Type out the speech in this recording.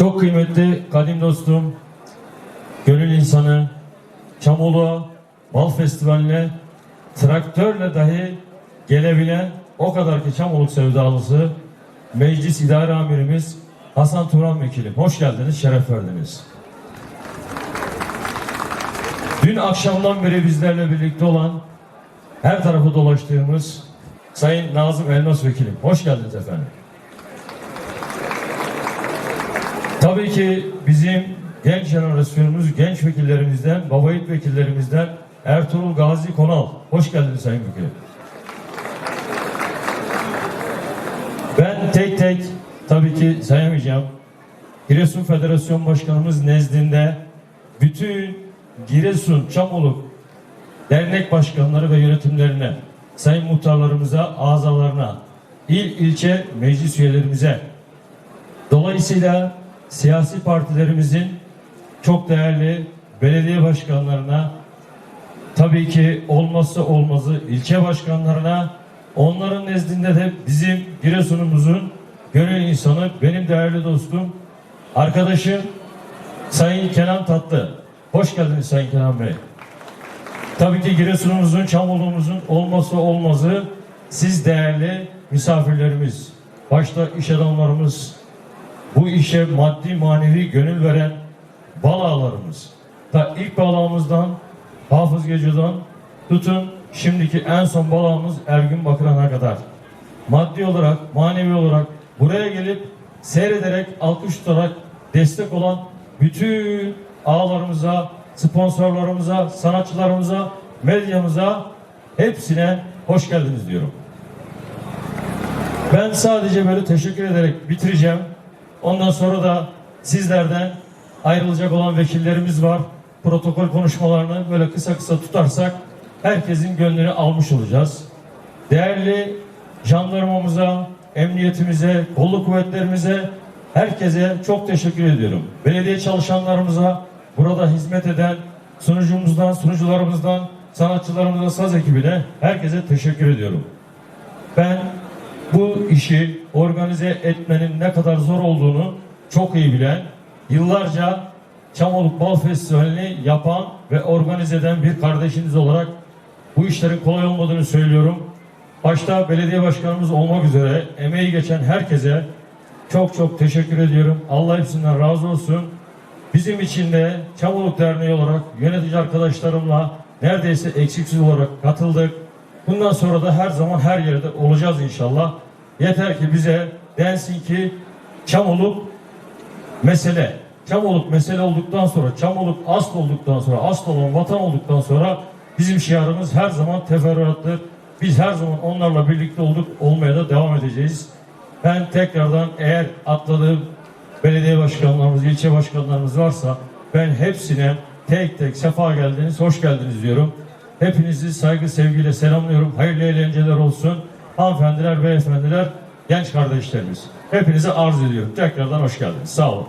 Çok kıymetli kadim dostum, gönül insanı, Çamoluğa, Bal Festivali'ne traktörle dahi gelebilen o kadar ki Çamoluk sevdalısı Meclis İdare Amirimiz Hasan Turan Vekilim. Hoş geldiniz, şeref verdiniz. Dün akşamdan beri bizlerle birlikte olan her tarafı dolaştığımız Sayın Nazım Elmas Vekilim. Hoş geldiniz efendim. Tabii ki bizim genç jenerasyonumuz, genç vekillerimizden, babayit vekillerimizden Ertuğrul Gazi Konal. Hoş geldiniz Sayın Vekilim. Ben tek tek tabii ki sayamayacağım. Giresun Federasyon Başkanımız nezdinde bütün Giresun Çamoluk dernek başkanları ve yönetimlerine, sayın muhtarlarımıza, azalarına, il ilçe meclis üyelerimize, dolayısıyla siyasi partilerimizin çok değerli belediye başkanlarına, tabii ki olmazsa olmazı ilçe başkanlarına, onların nezdinde de bizim Giresun'umuzun gönül insanı, benim değerli dostum, arkadaşım Sayın Kenan Tatlı. Hoş geldiniz Sayın Kenan Bey. Tabii ki Giresun'umuzun, Çamolumuzun olmazsa olmazı siz değerli misafirlerimiz. Başta iş adamlarımız, bu işe maddi manevi gönül veren balağlarımız. Ta ilk balağımızdan, Hafız Gece'den tutun şimdiki en son balağımız Ergün Bakıran'a kadar. Maddi olarak, manevi olarak buraya gelip seyrederek, alkış tutarak destek olan bütün ağalarımıza, sponsorlarımıza, sanatçılarımıza, medyamıza hepsine hoş geldiniz diyorum. Ben sadece böyle teşekkür ederek bitireceğim. Ondan sonra da sizlerden ayrılacak olan vekillerimiz var. Protokol konuşmalarını böyle kısa kısa tutarsak herkesin gönlünü almış olacağız. Değerli jandarmamıza, emniyetimize, kolluk kuvvetlerimize, herkese çok teşekkür ediyorum. Belediye çalışanlarımıza, burada hizmet eden sunucumuzdan, sunucularımızdan, sanatçılarımıza, saz ekibine herkese teşekkür ediyorum. Ben bu işi organize etmenin ne kadar zor olduğunu çok iyi bilen, yıllarca Çamoluk Bal Festivali'ni yapan ve organize eden bir kardeşiniz olarak bu işlerin kolay olmadığını söylüyorum. Başta belediye başkanımız olmak üzere emeği geçen herkese çok çok teşekkür ediyorum. Allah hepsinden razı olsun. Bizim için de Çamoluk Derneği olarak yönetici arkadaşlarımla neredeyse eksiksiz olarak katıldık. Bundan sonra da her zaman her yerde olacağız inşallah. Yeter ki bize densin ki Çamoluk mesele. Çamoluk mesele olduktan sonra, Çamoluk asıl olduktan sonra, asıl olan vatan olduktan sonra bizim şiarımız her zaman teferruattır. Biz her zaman onlarla birlikte olduk, olmaya da devam edeceğiz. Ben tekrardan eğer atladığım belediye başkanlarımız, ilçe başkanlarımız varsa ben hepsine tek tek sefa geldiniz, hoş geldiniz diyorum. Hepinizi saygı sevgiyle selamlıyorum. Hayırlı eğlenceler olsun. Hanımefendiler, beyefendiler, genç kardeşlerimiz. Hepinize arz ediyorum. Tekrardan hoş geldiniz. Sağ olun.